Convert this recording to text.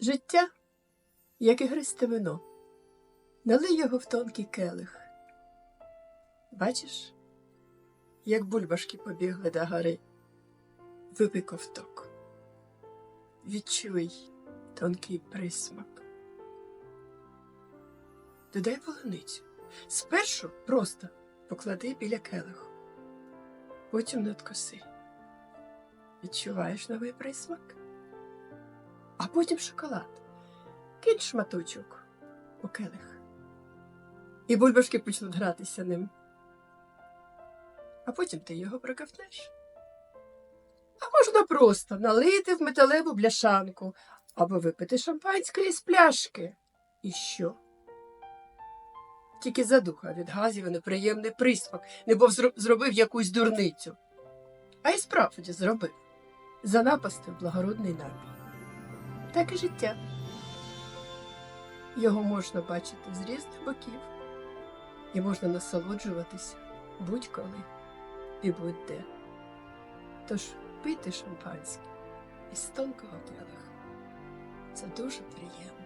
Життя, як ігристе вино. Налий його в тонкий келих. Бачиш, як бульбашки побігли до гори. Випий ковток. Відчуй тонкий присмак. Додай полуницю. Спершу просто поклади біля келиху, потім надкоси. Відчуваєш новий присмак? Потім шоколад. Кинь шматочок у келих. І бульбашки почнуть гратися ним. А потім ти його проковтнеш. А можна просто налити в металеву бляшанку або випити шампанське із пляшки. І що? Тільки задуха від газів і неприємний присмак, небов зро- зробив якусь дурницю. А й справді зробив. Занапастив благородний напій. Так і життя. Його можна бачити з різних боків, і можна насолоджуватися будь-коли і будь-де. Тож пийте шампанське із тонкого келиха. Це дуже приємно.